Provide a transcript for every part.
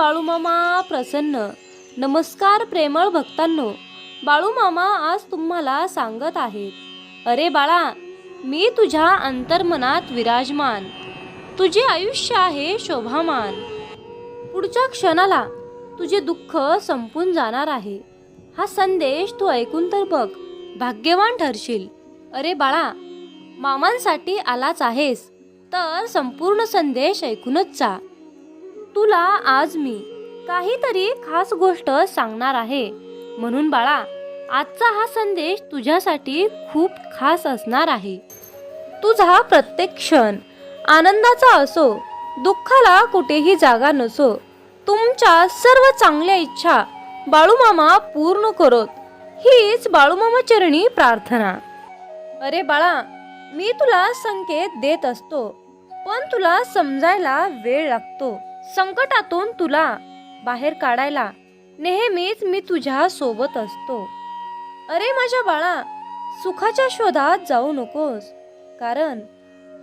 बाळूमामा प्रसन्न. नमस्कार प्रेमळ भक्तांनो. बाळूमामा आज तुम्हाला सांगत आहेत. अरे बाळा मी तुझ्या अंतर्मनात विराजमान. तुझे आयुष्य आहे शोभामान. पुढच्या क्षणाला तुझे दुःख संपून जाणार आहे. हा संदेश तू ऐकून तर बघ. भाग्यवान ठरशील. अरे बाळा मामांसाठी आलाच आहेस. तर संपूर्ण संदेश ऐकूनच जा. तुला आज मी काहीतरी खास गोष्ट सांगणार आहे. म्हणून बाळा आजचा हा संदेश तुझ्यासाठी खूप खास असणार आहे. तुझा प्रत्येक क्षण आनंदाचा असो दुःखाला कुठेही जागा नसो तुमच्या सर्व चांगल्या इच्छा बाळूमामा पूर्ण करोत. हीच बाळूमामा चरणी प्रार्थना. अरे बाळा मी तुला संकेत देत असतो पण तुला समजायला वेळ लागतो. संकटातून तुला बाहेर काढायला नेहमीच मी तुझ्या सोबत असतो. अरे माझ्या बाळा सुखाच्या शोधात जाऊ नकोस. कारण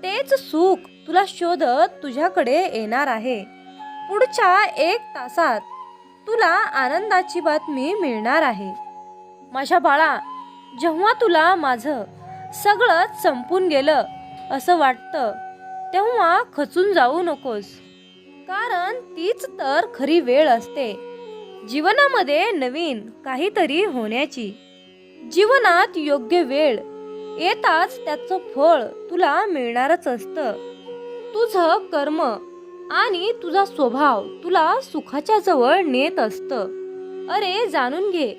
तेच सुख तुला शोधत तुझ्याकडे येणार आहे. पुढच्या एक तासात तुला आनंदाची बातमी मिळणार आहे. माझ्या बाळा जेव्हा तुला माझं सगळंच संपून गेलं असं वाटतं तेव्हा खचून जाऊ नकोस. कारण तीच तर खरी वेळ असते. जीवनामध्ये नवीन काहीतरी होण्याची. जीवनात योग्य वेळ येताच त्याचं फळ तुला मिळणारच असतं. तुझं कर्म आणि तुझा स्वभाव तुला सुखाच्या जवळ नेत असतं. अरे जाणून घे.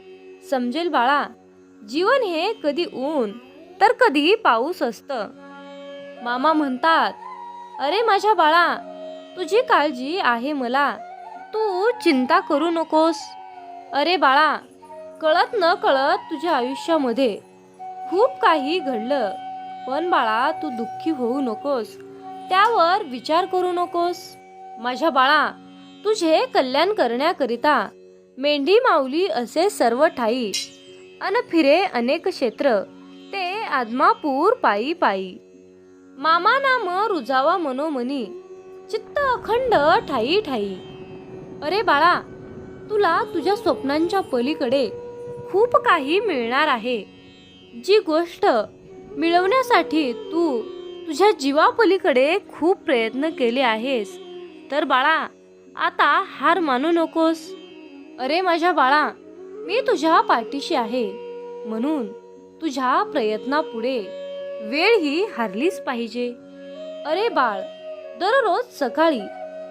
समजेल बाळा जीवन हे कधी ऊन तर कधी पाऊस असतं. मामा म्हणतात अरे माझ्या बाळा तुझी काळजी आहे मला. तू चिंता करू नकोस. अरे बाळा कळत न कळत तुझ्या आयुष्यामध्ये खूप काही घडलं. पण बाळा तू दुःखी होऊ नकोस. त्यावर विचार करू नकोस. माझ्या बाळा तुझे कल्याण करण्याकरिता मेंढी माऊली असे सर्व ठाई अन फिरे अनेक क्षेत्र ते आदमापूर पायी पायी. मामा नाम रुजावा मनोमनी चित्त अखंड ठाई ठाई. अरे बाळा तुला तुझ्या स्वप्नांच्या पलीकडे खूप काही मिळणार आहे. जी गोष्ट मिळवण्यासाठी तू तुझ्या जीवापलीकडे खूप प्रयत्न केले आहेस. तर बाळा आता हार मानू नकोस. अरे माझ्या बाळा मी तुझ्या पाठीशी आहे. म्हणून तुझ्या प्रयत्नापुढे वेळ ही हारलीच पाहिजे. अरे बाळ दररोज सकाळी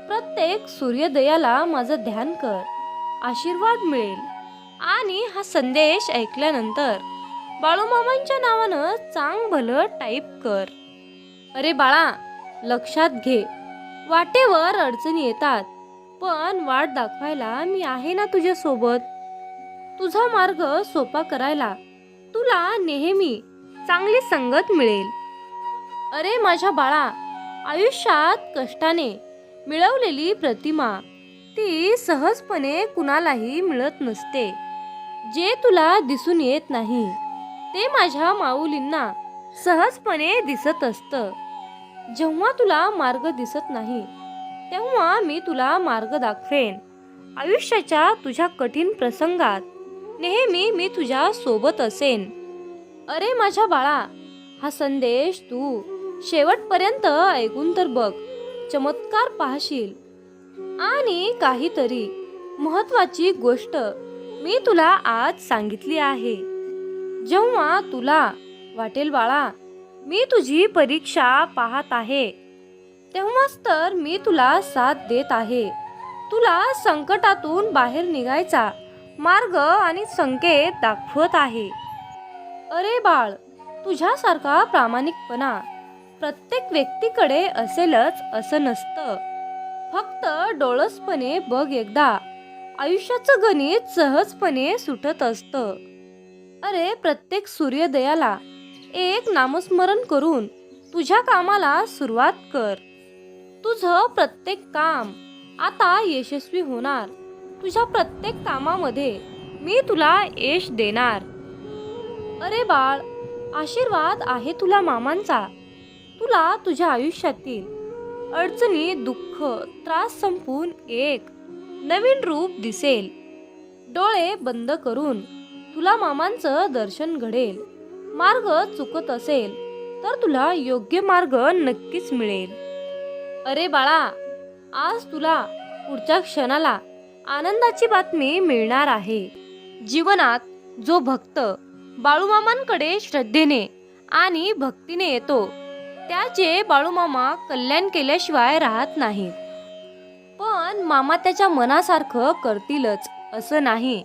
प्रत्येक सूर्योदयाला माझं ध्यान कर आशीर्वाद मिळेल. आणि हा संदेश ऐकल्यानंतर बाळूमामांच्या नावानं चांग भलं टाईप कर. अरे बाळा लक्षात घे. वाटेवर अडचणी येतात पण वाट दाखवायला मी आहे ना तुझ्या सोबत तुझा मार्ग सोपा करायला तुला नेहमी चांगली संगत मिळेल. अरे माझ्या बाळा आयुष्यात कष्टाने मिळवलेली प्रतिमा ती सहजपणे कुणालाही मिळत नसते. जे तुला दिसून येत नाही ते माझ्या माऊलींना सहजपणे दिसत असतं. जेव्हा तुला मार्ग दिसत नाही तेव्हा मी तुला मार्ग दाखवेन. आयुष्याच्या तुझ्या कठीण प्रसंगात नेहमी मी तुझ्या सोबत असेन. अरे माझ्या बाळा हा संदेश तू शेवटपर्यंत ऐकून तर बघ. चमत्कार पाहशील. आणि काहीतरी महत्वाची गोष्ट मी तुला आज सांगितली आहे. जेव्हा तुला वाटेल बाळा मी तुझी परीक्षा पाहत आहे. तेव्हाच तर मी तुला साथ देत आहे. तुला संकटातून बाहेर निघायचा मार्ग आणि संकेत दाखवत आहे. अरे बाळ तुझ्यासारखा प्रामाणिकपणा प्रत्येक व्यक्तीकडे असेलच असं नसतं. फक्त डोळसपणे बघ एकदा. आयुष्याचं गणित सहजपणे सुटत असतं. अरे प्रत्येक सूर्योदयाला एक नामस्मरण करून तुझ्या कामाला सुरुवात कर. तुझं प्रत्येक काम आता यशस्वी होणार. तुझ्या प्रत्येक कामामध्ये मी तुला यश देणार. अरे बाळ आशीर्वाद आहे तुला मामांचा. तुला तुझ्या आयुष्यातील अडचणी दुःख त्रास संपून एक नवीन रूप दिसेल. डोळे बंद करून तुला मामांचं दर्शन घडेल. मार्ग चुकत असेल तर तुला योग्य मार्ग नक्कीच मिळेल. अरे बाळा आज तुला पुढच्या क्षणाला आनंदाची बातमी मिळणार आहे. जीवनात जो भक्त बाळूमामांकडे श्रद्धेने आणि भक्तीने येतो त्याचे बाळूमामा कल्याण केल्याशिवाय राहत नाहीत. पण मामा त्याच्या मनासारखं करतीलच असं नाही.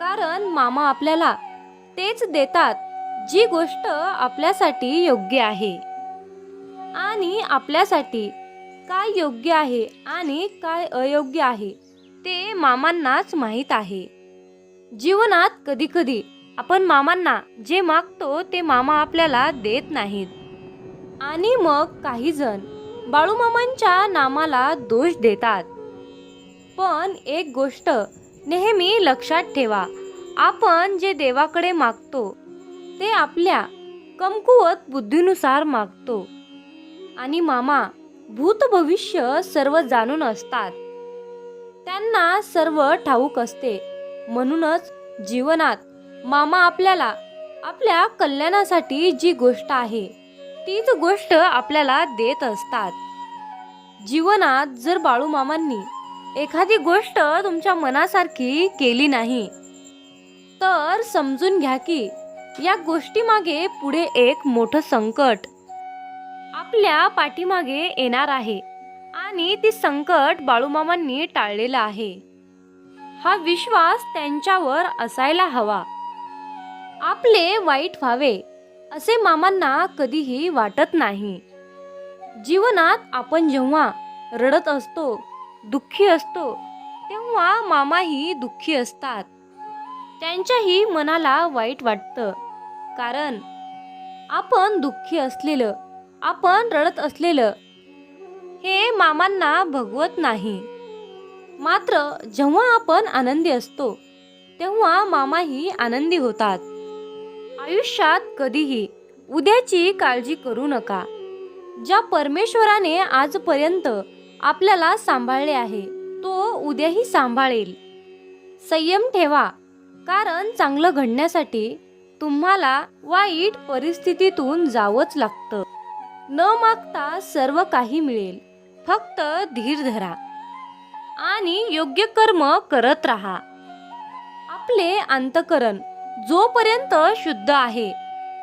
कारण मामा आपल्याला तेच देतात जी गोष्ट आपल्यासाठी योग्य आहे. आणि आपल्यासाठी काय योग्य आहे आणि काय अयोग्य आहे ते मामांनाच माहीत आहे. जीवनात कधीकधी आपण मामांना जे मागतो ते मामा आपल्याला देत नाहीत. आणि मग काही जण बाळूमामांच्या नामाला दोष देतात. पण एक गोष्ट नेहमी लक्षात ठेवा. आपण जे देवाकडे मागतो ते आपल्या कमकुवत बुद्धीनुसार मागतो. आणि मामा भूत भविष्य सर्व जाणून असतात. त्यांना सर्व ठाऊक असते. म्हणूनच जीवनात मामा आपल्याला आपल्या कल्याणासाठी जी गोष्ट आहे तीच गोष्ट आपल्याला देत असतात. जीवनात जर बाळूमामांनी एखादी गोष्ट तुमच्या मनासारखी केली नाही तर समजून घ्या की या गोष्टीमागे पुढे एक मोठं संकट आपल्या पाठीमागे येणार आहे आणि ती संकट बाळूमामांनी टाळलेलं आहे. हा विश्वास त्यांच्यावर असायला हवा. आपले वाईट व्हावे असे मामांना कधीही वाटत नाही. जीवनात आपण जेव्हा रडत असतो दुःखी असतो तेव्हा मामाही दुःखी असतात. त्यांच्याही मनाला वाईट वाटतं. कारण आपण दुःखी असलेलं आपण रडत असलेलं हे मामांना भगवत नाही. मात्र जेव्हा आपण आनंदी असतो तेव्हा मामाही आनंदी होतात. आयुष्यात कधीही उद्याची काळजी करू नका. ज्या परमेश्वराने आजपर्यंत आपल्याला सांभाळले आहे तो उद्याही सांभाळेल. संयम ठेवा कारण चांगलं घडण्यासाठी तुम्हाला वाईट परिस्थितीतून जावंच लागतं. न मागता सर्व काही मिळेल फक्त धीर धरा आणि योग्य कर्म करत राहा. आपले अंतकरण जोपर्यंत शुद्ध आहे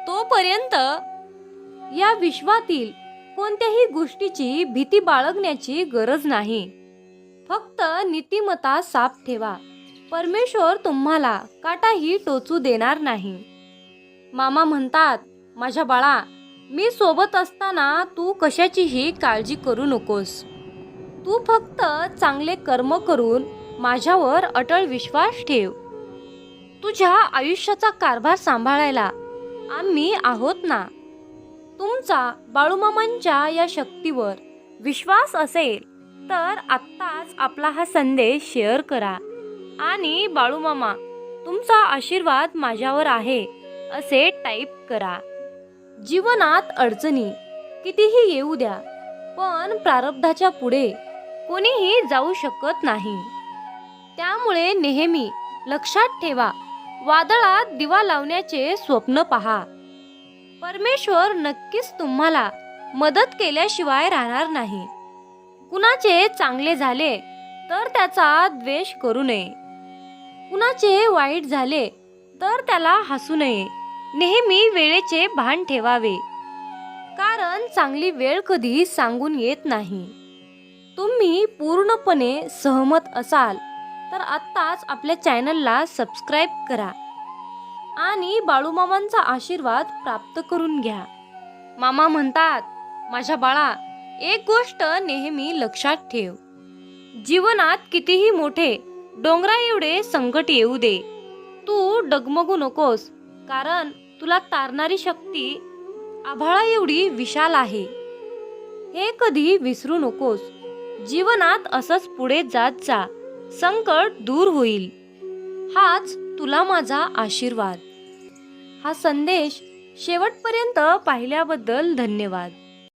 तोपर्यंत या विश्वातील कोणत्याही गोष्टीची भीती बाळगण्याची गरज नाही. फक्त नीतिमता साफ ठेवा. परमेश्वर तुम्हाला काटाही टोचू देणार नाही. मामा म्हणतात माझ्या बाळा मी सोबत असताना तू कशाचीही काळजी करू नकोस. तू फक्त चांगले कर्म करून माझ्यावर अटळ विश्वास ठेव. तुझ्या आयुष्याचा कारभार सांभाळायला आम्ही आहोत ना? तुमचा बाळूमामांच्या या शक्तीवर विश्वास असेल तर आत्ताच आपला हा संदेश शेअर करा. आणि बाळूमामा तुमचा आशीर्वाद माझ्यावर आहे असे टाईप करा. जीवनात अडचणी कितीही येऊ द्या पण प्रारब्धाच्या पुढे कोणीही जाऊ शकत नाही. त्यामुळे नेहमी लक्षात ठेवा वादळात दिवा लावण्याचे स्वप्न पहा. परमेश्वर नक्कीच तुम्हाला मदत केल्याशिवाय राहणार नाही. कुणाचे चांगले झाले तर त्याचा द्वेष करू नये. कुणाचे वाईट झाले तर त्याला हसू नये. नेहमी वेळेचे भान ठेवावे. कारण चांगली वेळ कधी सांगून येत नाही. तुम्ही पूर्णपणे सहमत असाल तर आत्ताच आपल्या चॅनलला सबस्क्राईब करा आणि बाळूमामांचा आशीर्वाद प्राप्त करून घ्या. मामा म्हणतात माझ्या बाळा एक गोष्ट नेहमी लक्षात ठेव. जीवनात कितीही मोठे डोंगरा एवढे संकट येऊ दे. तू डगमगू नकोस कारण तुला तारणारी शक्ती आभाळा एवढी विशाल आहे. हे कधी विसरू नकोस. जीवनात असंच पुढे जात जा. संकट दूर होईल. हाच तुला माझा आशीर्वाद. हा संदेश शेवटपर्यंत पाहिल्याबद्दल धन्यवाद.